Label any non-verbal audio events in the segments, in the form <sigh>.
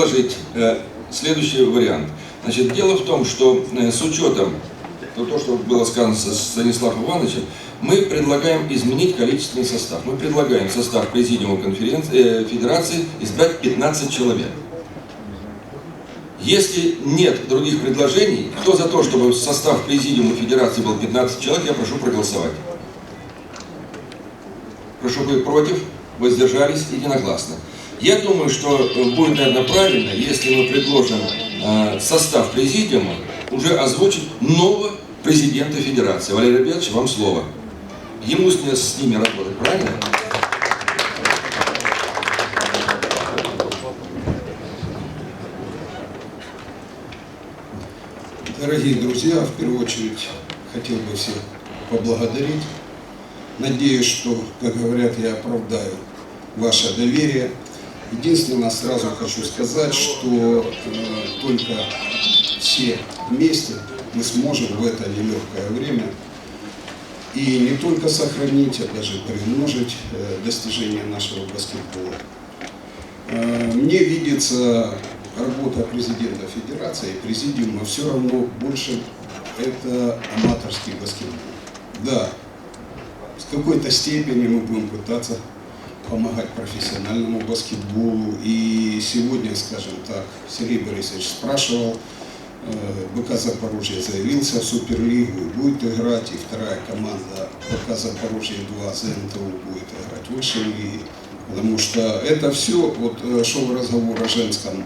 предложить э, следующий вариант. Значит, дело в том, что э, с учетом то, то, что было сказано со Станиславом Ивановичем, мы предлагаем изменить количественный состав. Мы предлагаем состав президиума конференции, э, федерации избрать 15 человек. Если нет других предложений, кто за то, чтобы состав президиума федерации был 15 человек, я прошу проголосовать. Прошу вы против, воздержались единогласно. Я думаю, что э, будет, наверное, правильно, если мы предложим э, состав президиума уже озвучить нового президента Федерации. Валерий Альбертович, вам слово. Ему с ними работать, правильно? Дорогие друзья, в первую очередь хотел бы всех поблагодарить. Надеюсь, что, как говорят, я оправдаю ваше доверие. Единственное, сразу хочу сказать, что э, только все вместе мы сможем в это нелегкое время и не только сохранить, а даже приумножить э, достижения нашего баскетбола. Э, мне видится работа президента Федерации президиума все равно больше это аматорский баскетбол. Да, в какой-то степени мы будем пытаться помогать профессиональному баскетболу. И сегодня, скажем так, Сергей Борисович спрашивал, э, БК Запорожье заявился в Суперлигу и будет играть, и вторая команда БК Запорожье 2 ЗНТУ будет играть в высшей лиге. Потому что это все, вот э, шел разговор о женском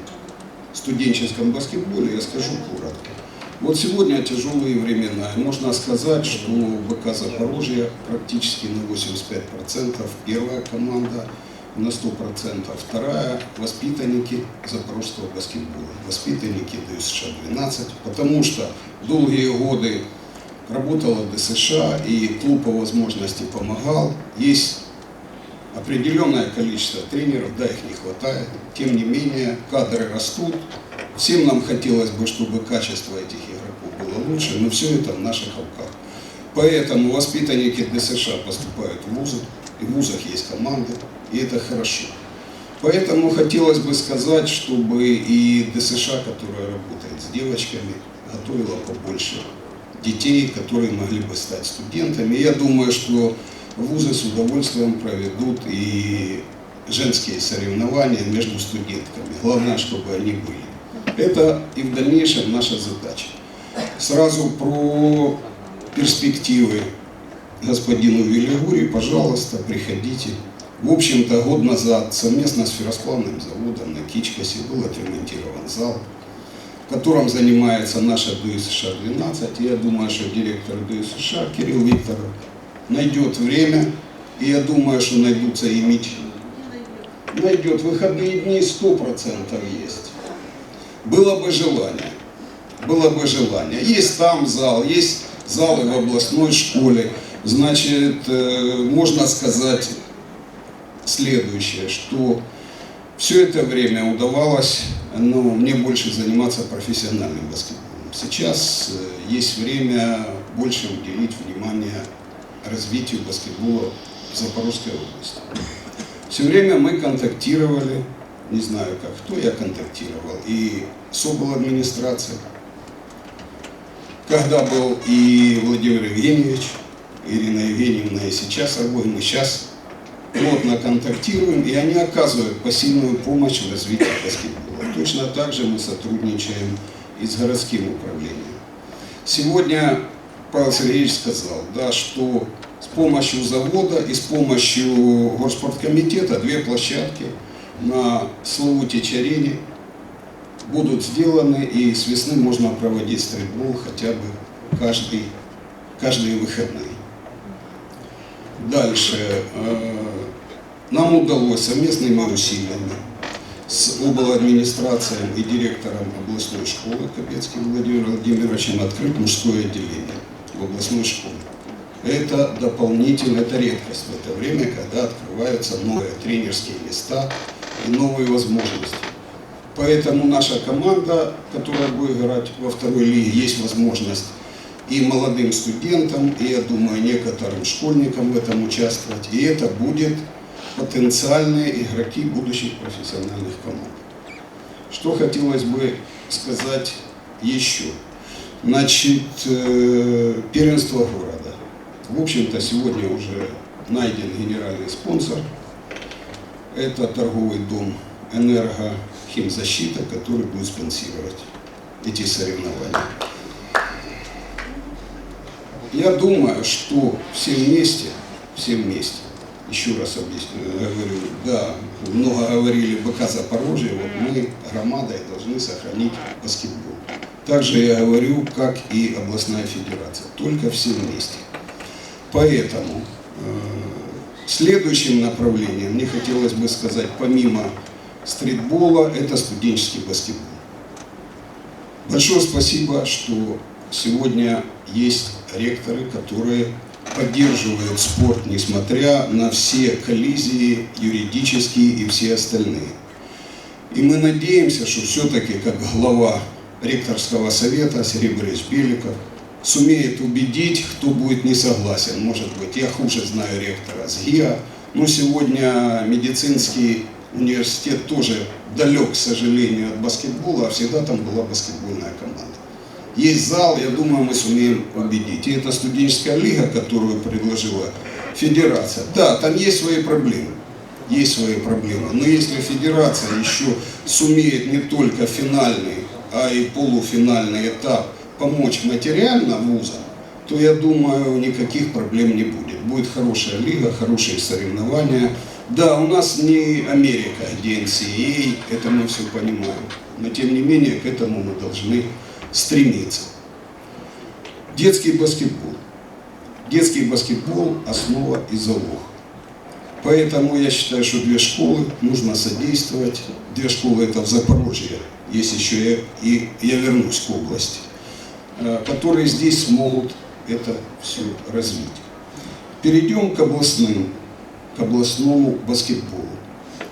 студенческом баскетболе, я скажу коротко. Вот сегодня тяжелые времена. Можно сказать, что БК Запорожье практически на 85%, первая команда на 100%, вторая – воспитанники запорожского баскетбола, воспитанники ДСШ-12, потому что долгие годы работала ДСШ, и клуб по возможности помогал. Есть определенное количество тренеров, да, их не хватает. Тем не менее, кадры растут. Всем нам хотелось бы, чтобы качество этих лучше, но все это в наших руках. Поэтому воспитанники ДСШ поступают в вузы, и в вузах есть команды, и это хорошо. Поэтому хотелось бы сказать, чтобы и ДСШ, которая работает с девочками, готовила побольше детей, которые могли бы стать студентами. Я думаю, что вузы с удовольствием проведут и женские соревнования между студентками. Главное, чтобы они были. Это и в дальнейшем наша задача. Сразу про перспективы господину Велигури, пожалуйста, приходите. В общем-то, год назад совместно с ферросплавным заводом на Кичкасе был отремонтирован зал, которым занимается наша ДСШ-12. Я думаю, что директор ДСШ Кирилл Викторович найдет время, и я думаю, что найдутся и мечи. Найдет выходные дни 100% есть. Было бы желание. Было бы желание. Есть там зал, есть залы в областной школе. Значит, э, можно сказать следующее, что все это время удавалось ну, мне больше заниматься профессиональным баскетболом. Сейчас э, есть время больше уделить внимание развитию баскетбола в Запорожской области. Все время мы контактировали, не знаю как, кто я контактировал, и с обл. администрацией, когда был и Владимир Евгеньевич, Ирина Евгеньевна, и сейчас обои, мы сейчас плотно контактируем, и они оказывают посильную помощь в развитии баскетбола. Точно так же мы сотрудничаем и с городским управлением. Сегодня Павел Сергеевич сказал, да, что с помощью завода и с помощью горспорткомитета две площадки на Славутич-арене будут сделаны, и с весны можно проводить стритбол хотя бы каждый, каждые выходные. Дальше. Э, нам удалось совместными усилиями с администрацией и директором областной школы Капецким Владимиром Владимировичем открыть мужское отделение в областной школе. Это дополнительно, это редкость в это время, когда открываются новые тренерские места и новые возможности. Поэтому наша команда, которая будет играть во второй лиге, есть возможность и молодым студентам, и, я думаю, некоторым школьникам в этом участвовать. И это будет потенциальные игроки будущих профессиональных команд. Что хотелось бы сказать еще? Значит, э, первенство города. В общем-то, сегодня уже найден генеральный спонсор. Это торговый дом «Энергохимзащита», который будет спонсировать эти соревнования. Я думаю, что все вместе, все вместе, еще раз объясню, говорю, да, много говорили БК Запорожье, вот мы громадой должны сохранить баскетбол. Также я говорю, как и областная федерация, только все вместе. Поэтому э, следующим направлением, мне хотелось бы сказать, помимо стритбола, это студенческий баскетбол. Большое спасибо, что сегодня есть ректоры, которые поддерживают спорт, несмотря на все коллизии юридические и все остальные. И мы надеемся, что все-таки как глава ректорского совета Серебряевич Беликов сумеет убедить, кто будет не согласен. Может быть, я хуже знаю ректора СГИА, но сегодня медицинский университет тоже далек, к сожалению, от баскетбола, а всегда там была баскетбольная команда. Есть зал, я думаю, мы сумеем убедить. И это студенческая лига, которую предложила федерация. Да, там есть свои проблемы. Есть свои проблемы. Но если федерация еще сумеет не только финальный, а и полуфинальный этап помочь материально вузам, то я думаю, никаких проблем не будет. Будет хорошая лига, хорошие соревнования. Да, у нас не Америка, где NCAA, это мы все понимаем. Но тем не менее к этому мы должны стремиться. Детский баскетбол. Детский баскетбол – основа и залог. Поэтому я считаю, что две школы нужно содействовать. Две школы – это в Запорожье, есть еще и, и я вернусь к области, э, которые здесь смогут это все развить. Перейдем к областным, к областному баскетболу.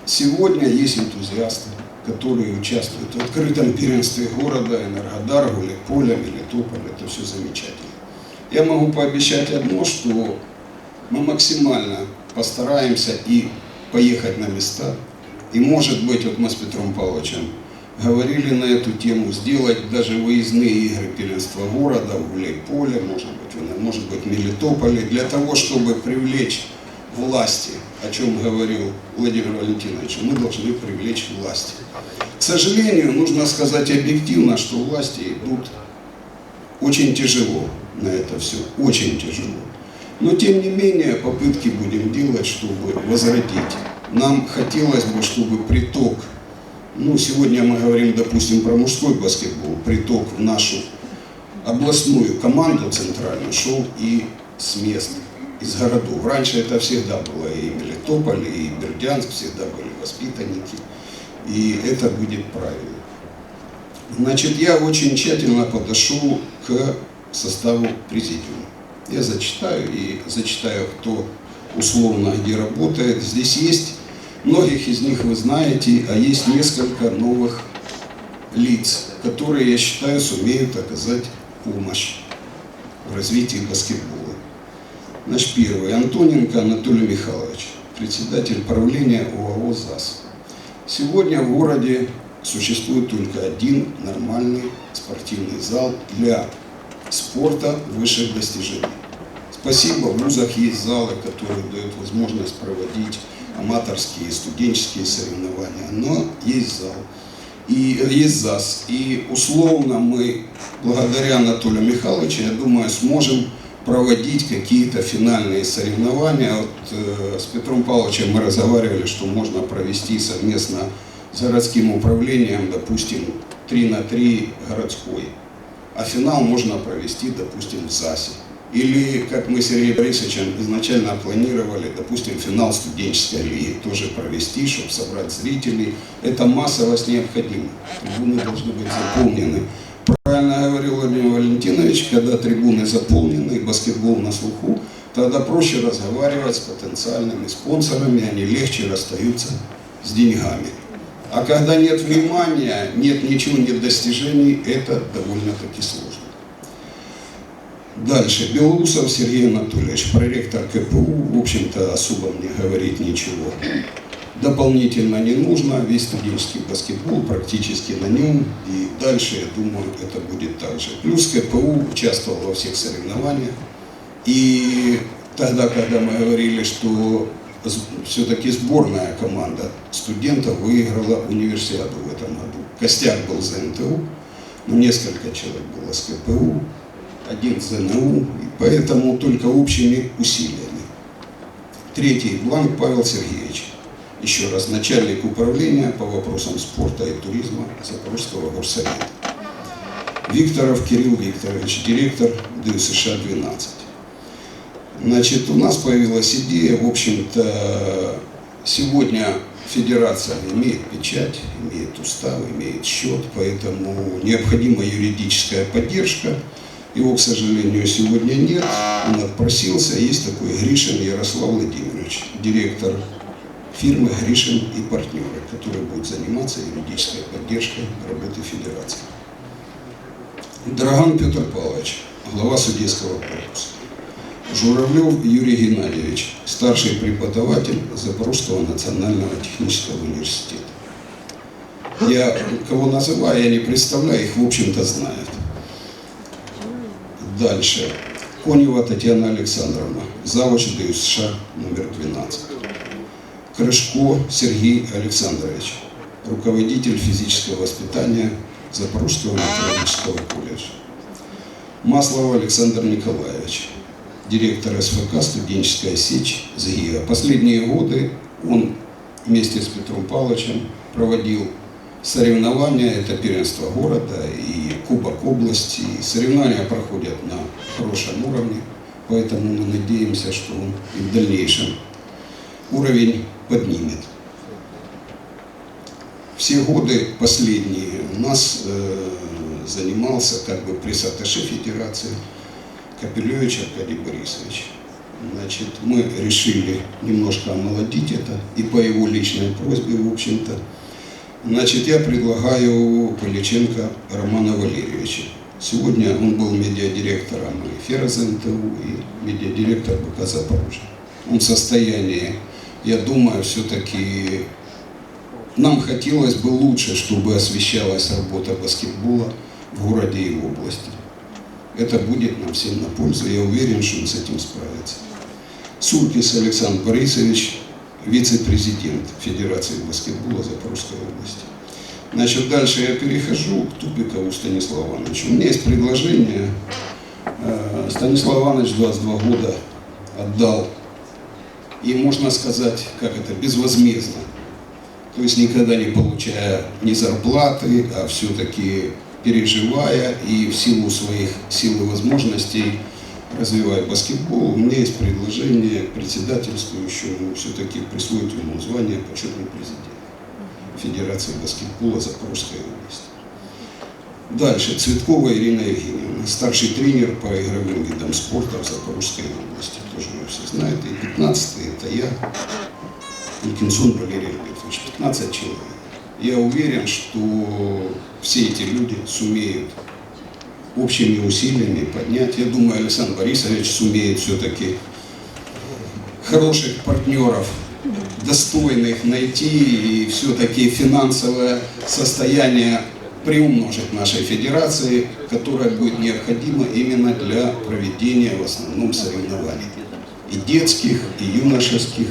Сегодня есть энтузиасты, которые участвуют в открытом первенстве города, Энергодар, Гуляполя, Мелитополь. Это все замечательно. Я могу пообещать одно, что мы максимально постараемся и поехать на места. И может быть, вот мы с Петром Павловичем говорили на эту тему, сделать даже выездные игры первенства города, в Гуляйполе, может быть, может быть, Мелитополе, для того, чтобы привлечь власти, о чем говорил Владимир Валентинович, мы должны привлечь власти. К сожалению, нужно сказать объективно, что власти идут очень тяжело на это все, очень тяжело. Но тем не менее попытки будем делать, чтобы возродить. Нам хотелось бы, чтобы приток, ну сегодня мы говорим, допустим, про мужской баскетбол, приток в нашу областную команду центральную шел и с мест из городов. Раньше это всегда было и Мелитополь, и Бердянск, всегда были воспитанники. И это будет правильно. Значит, я очень тщательно подошел к составу президиума. Я зачитаю и зачитаю, кто условно где работает. Здесь есть, многих из них вы знаете, а есть несколько новых лиц, которые, я считаю, сумеют оказать помощь в развитии баскетбола. Значит, первый. Антоненко Анатолий Михайлович, председатель правления ОАО ЗАС. Сегодня в городе существует только один нормальный спортивный зал для спорта высших достижений. Спасибо, в вузах есть залы, которые дают возможность проводить аматорские, студенческие соревнования, но есть зал. И есть ЗАС. И условно мы, благодаря Анатолию Михайловичу, я думаю, сможем проводить какие-то финальные соревнования. Вот, э, с Петром Павловичем мы разговаривали, что можно провести совместно с городским управлением, допустим, 3 на 3 городской. А финал можно провести, допустим, в ЗАСе. Или, как мы с Сергеем Борисовичем изначально планировали, допустим, финал студенческой лиги тоже провести, чтобы собрать зрителей. Это массовость необходима. Трибуны должны быть заполнены Владимир Валентинович, когда трибуны заполнены, баскетбол на слуху, тогда проще разговаривать с потенциальными спонсорами, они легче расстаются с деньгами. А когда нет внимания, нет ничего, нет достижений, это довольно-таки сложно. Дальше. Белоусов Сергей Анатольевич, проректор КПУ, в общем-то, особо мне говорить ничего. Дополнительно не нужно. Весь студенческий баскетбол практически на нем. И дальше, я думаю, это будет так же. Плюс КПУ участвовал во всех соревнованиях. И тогда, когда мы говорили, что все-таки сборная команда студентов выиграла универсиаду в этом году. Костяк был за НТУ, но несколько человек было с КПУ, один за НУ, и поэтому только общими усилиями. Третий бланк Павел Сергеевич, еще раз начальник управления по вопросам спорта и туризма Запорожского горсовета. Викторов Кирилл Викторович, директор ДЮСШ-12. Значит, у нас появилась идея, в общем-то, сегодня федерация имеет печать, имеет устав, имеет счет, поэтому необходима юридическая поддержка. Его, к сожалению, сегодня нет, он отпросился. Есть такой Гришин Ярослав Владимирович, директор фирмы Гришин и партнеры, который будет заниматься юридической поддержкой работы федерации. Драган Петр Павлович, глава судейского корпуса. Журавлев Юрий Геннадьевич, старший преподаватель Запорожского национального технического университета. Я кого называю, я не представляю, их в общем-то знают. Дальше. Конева Татьяна Александровна, завуч ДЮСШ номер 12. Крышко Сергей Александрович, руководитель физического воспитания Запорожского методического колледжа. Маслов Александр Николаевич, директор СФК «Студенческая сечь» ЗГИА. Последние годы он вместе с Петром Павловичем проводил соревнования, это первенство города и Кубок области. Соревнования проходят на хорошем уровне, поэтому мы надеемся, что он и в дальнейшем уровень поднимет. Все годы последние у нас э, занимался как бы пресс-атташе Федерации Капелевич Аркадий Борисович. Значит, мы решили немножко омолодить это, и по его личной просьбе, в общем-то. Значит, я предлагаю Поличенко Романа Валерьевича. Сегодня он был медиадиректором и Ферза НТУ, и медиадиректор БК Запорожья. Он в состоянии, я думаю, все-таки нам хотелось бы лучше, чтобы освещалась работа баскетбола в городе и области. Это будет нам всем на пользу. Я уверен, что он с этим справится. Суркис Александр Борисович, вице-президент Федерации баскетбола Запорожской области. Значит, дальше я перехожу к Тупикову Станиславу Ивановичу. У меня есть предложение. Э, Станислав Иванович 22 года отдал, и можно сказать, как это, безвозмездно. То есть никогда не получая ни зарплаты, а все-таки переживая и в силу своих сил и возможностей развивая баскетбол, у меня есть предложение председательствующему все-таки присвоить ему звание почетный президент Федерации баскетбола Запорожской области. Дальше. Цветкова Ирина Евгеньевна, старший тренер по игровым видам спорта в Запорожской области. Тоже вы все знаете. И 15 это я, Никинсон Валерий Альбертович. 15 человек. Я уверен, что все эти люди сумеют общими усилиями поднять. Я думаю, Александр Борисович сумеет все-таки хороших партнеров, достойных найти и все-таки финансовое состояние приумножить нашей федерации, которое будет необходимо именно для проведения в основном соревнований. И детских, и юношеских,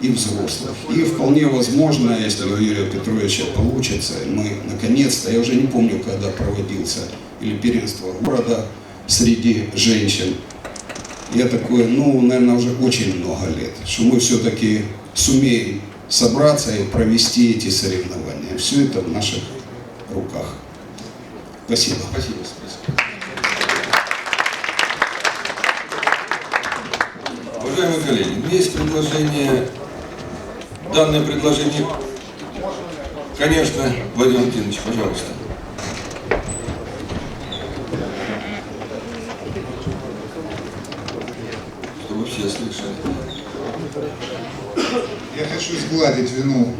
и взрослых. И вполне возможно, если у Юрия Петровича получится, мы наконец-то, я уже не помню, когда проводился, или первенство города среди женщин, я такой, ну, наверное, уже очень много лет, что мы все-таки сумеем собраться и провести эти соревнования. Все это в наших руках. Спасибо. Спасибо, спасибо. Уважаемые коллеги, у меня есть предложение, данное предложение, конечно, Владимир Валентинович, пожалуйста. Чтобы все слышали. Я хочу сгладить вину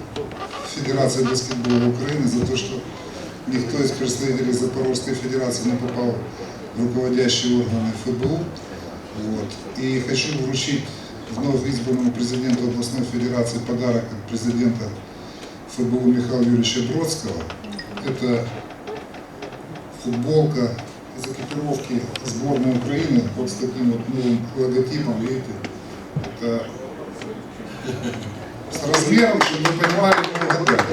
Федерации баскетбола Украины за то, что никто из представителей Запорожской Федерации не попал в руководящие органы ФБУ. Вот. И хочу вручить вновь избранному президенту областной федерации подарок от президента ФБУ Михаила Юрьевича Бродского. Это футболка из экипировки сборной Украины вот с таким вот новым логотипом, видите, это с размером, чтобы вы понимали, много года.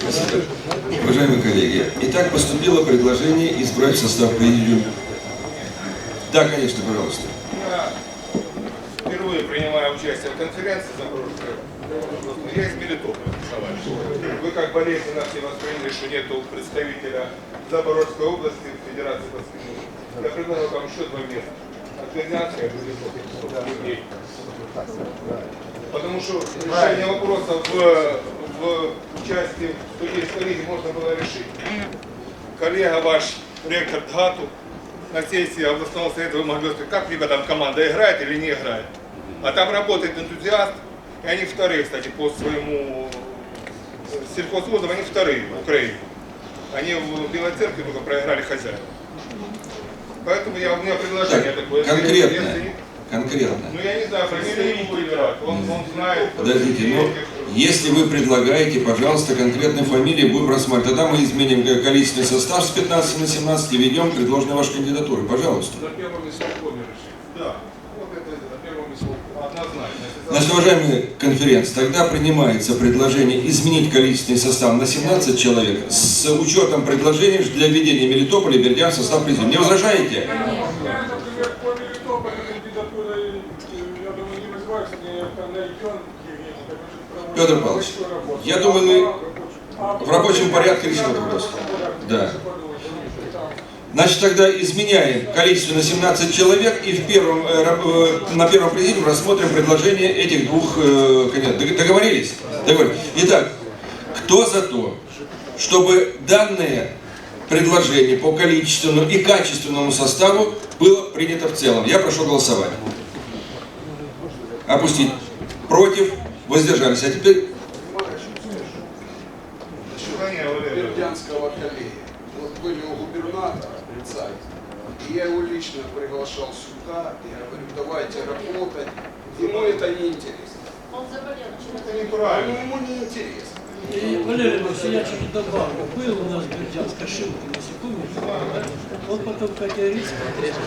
Спасибо. Уважаемые коллеги, итак, поступило предложение избрать состав президиума. Да, конечно, пожалуйста. Я впервые принимаю участие в конференции Запорожской. Я из Мелитополя, товарищ. Вы как болезнь нас не восприняли, что нету представителя Запорожской области в Федерации баскетбола. Я предлагаю вам еще два места. От Вернянска до Мелитополя. Потому что решение вопроса в, в части студенческой лиги можно было решить. Коллега ваш, ректор ДГАТу, на сессии областного совета вы могли сказать, как либо там команда играет или не играет. А там работает энтузиаст, и они вторые, кстати, по своему э, сельхозвозам, они вторые в Украине. Они в Белой Церкви только проиграли хозяев. Поэтому я, у меня предложение Так, такое. Если- конкретно, если- конкретно. ну я не знаю, фамилию не буду играть. Он, он знает. Подождите, ну, если вы предлагаете, пожалуйста, конкретные фамилии будем рассматривать. Тогда мы изменим ко- количественный состав с 15 на 17 и ведем предложенные ваши кандидатуры. Пожалуйста. На первом исполкоме решили. Да, вот это На первом исполкоме. однозначно. Значит, уважаемые конференции, тогда принимается предложение изменить количественный состав на 17 человек с учетом предложений для введения Мелитополя и Бердян в состав президиума. Не возражаете? Я, Петр Павлович, я думаю, мы в рабочем порядке решим этот вопрос. Да. Значит, тогда изменяем количество на 17 человек и в первом, э, э, на первом президиуме рассмотрим предложение этих двух э, кандидатов. Дог- Договорились? Договорились. Итак, кто за то, чтобы данное предложение по количественному и качественному составу было принято в целом? Я прошу голосовать. Опустить. Против. Воздержались. А теперь. Бердянского коллеги. Вот были у губернатора, представьте. И я его лично приглашал сюда. Я говорю, давайте работать. Ему это не интересно. Он заболел. Это неправильно. Ему не интересно. И, Валерий Иванович, я чуть добавлю. Был у нас Бердянск ошибки на секундочку. да? Он потом категорически отрезал.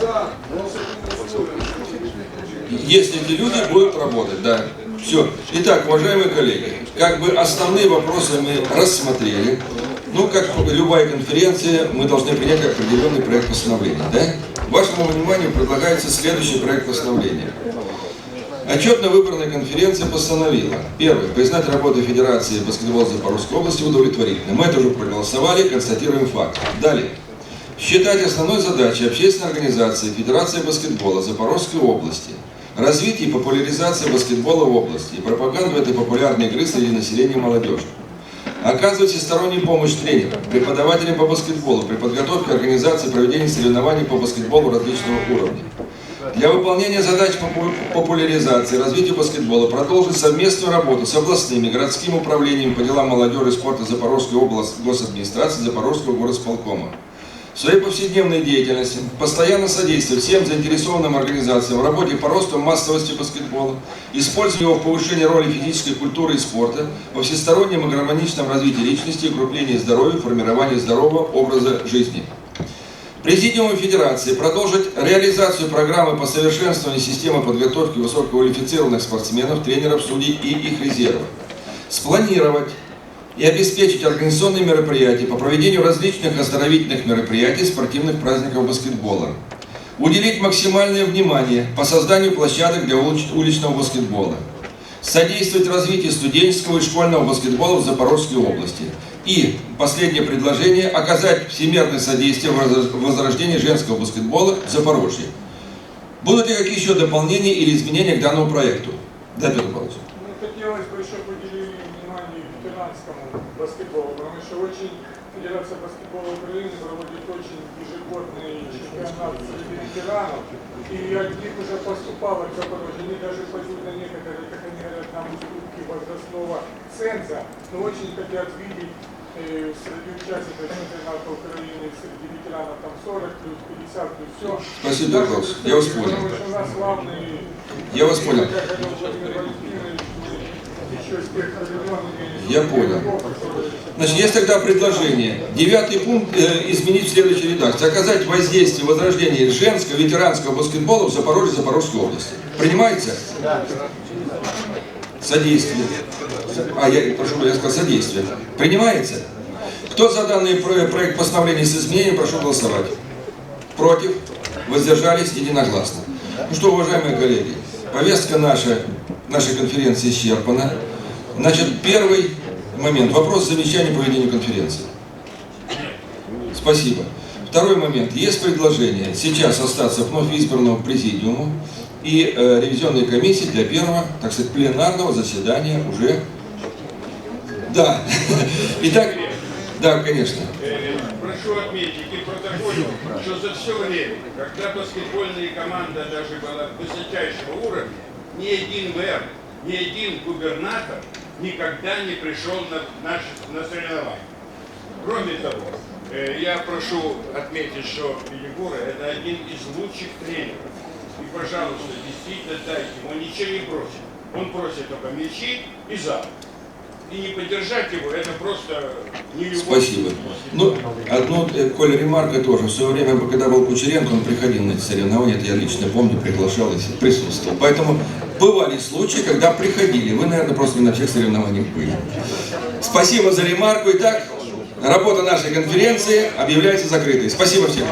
Да, Если эти люди будут работать, да. Все. Итак, уважаемые коллеги, как бы основные вопросы мы рассмотрели. Ну, как любая конференция, мы должны принять определенный проект постановления, да? Вашему вниманию предлагается следующий проект постановления. Отчетно-выборная конференция постановила, первое, признать работу Федерации баскетбола Запорожской области удовлетворительной. Мы это уже проголосовали, констатируем факт. Далее. Считать основной задачей общественной организации Федерации баскетбола Запорожской области развитие и популяризация баскетбола в области и пропаганду этой популярной игры среди населения и молодежи. Оказывать всестороннюю помощь тренерам, преподавателям по баскетболу при подготовке организации и проведении соревнований по баскетболу различного уровня. Для выполнения задач по попу- популяризации и развитию баскетбола продолжить совместную работу с областными, городскими управлениями по делам молодежи и спорта Запорожской области, госадминистрации Запорожского горосполкома. В своей повседневной деятельности постоянно содействует всем заинтересованным организациям в работе по росту массовости баскетбола, используя его в повышении роли физической культуры и спорта, во всестороннем и гармоничном развитии личности, укреплении здоровья, формировании здорового образа жизни. Президиуму Федерации продолжить реализацию программы по совершенствованию системы подготовки высококвалифицированных спортсменов, тренеров, судей и их резервов. Спланировать и обеспечить организационные мероприятия по проведению различных оздоровительных мероприятий спортивных праздников баскетбола. Уделить максимальное внимание по созданию площадок для улич- уличного баскетбола. Содействовать развитию студенческого и школьного баскетбола в Запорожской области. И последнее предложение – оказать всемирное содействие в воз- возрождении женского баскетбола в Запорожье. Будут ли какие еще дополнения или изменения к данному проекту? Да, Петр Павлович. Ну, хотелось бы еще поделить внимание ветеранскому баскетболу, потому что очень Федерация баскетбола Украины проводит очень ежегодный чемпионат среди ветеранов, и от них уже поступало они даже пойдут на некоторые, как они говорят, нам уступки возрастного ценза, но очень хотят видеть И среди участников чемпионата Украины, среди ветеранов там 40 плюс, 50 плюс, все. Спасибо, Михаил, я вас понял. Я вас понял. Я понял. Значит, есть тогда предложение. Девятый пункт э, изменить в следующей редакции. Оказать воздействие возрождения женского ветеранского баскетбола в Запорожье Запорожской области. Принимается? Содействие. А, я прошу, я сказал содействие. Принимается? Кто за данный про- проект постановления с изменением, прошу голосовать. Против? Воздержались единогласно. Ну что, уважаемые коллеги, повестка наша, нашей конференции исчерпана. Значит, первый момент. Вопрос замечания по ведению конференции. Спасибо. Второй момент. Есть предложение сейчас остаться вновь избранному президиуму и э, ревизионной комиссии для первого, так сказать, пленарного заседания уже. Да. <laughs> Итак, да, конечно. Прошу отметить и протоколе, что за все время, когда баскетбольная команда даже была высочайшего уровня, ни один мэр, ни один губернатор никогда не пришел на, наше, на соревнования. Кроме того, э, я прошу отметить, что Егора это один из лучших тренеров. И, пожалуйста, действительно дайте ему, он ничего не просит. Он просит только мячи и зал. И не поддержать его, это просто не любовь. Спасибо. Ну, одну, э, Коля, ремарка тоже. В свое время, когда был Кучеренко, он приходил на эти соревнования, это я лично помню, приглашал и присутствовал. Поэтому бывали случаи, когда приходили. Вы, наверное, просто не на всех соревнованиях были. Спасибо за ремарку. Итак, работа нашей конференции объявляется закрытой. Спасибо всем.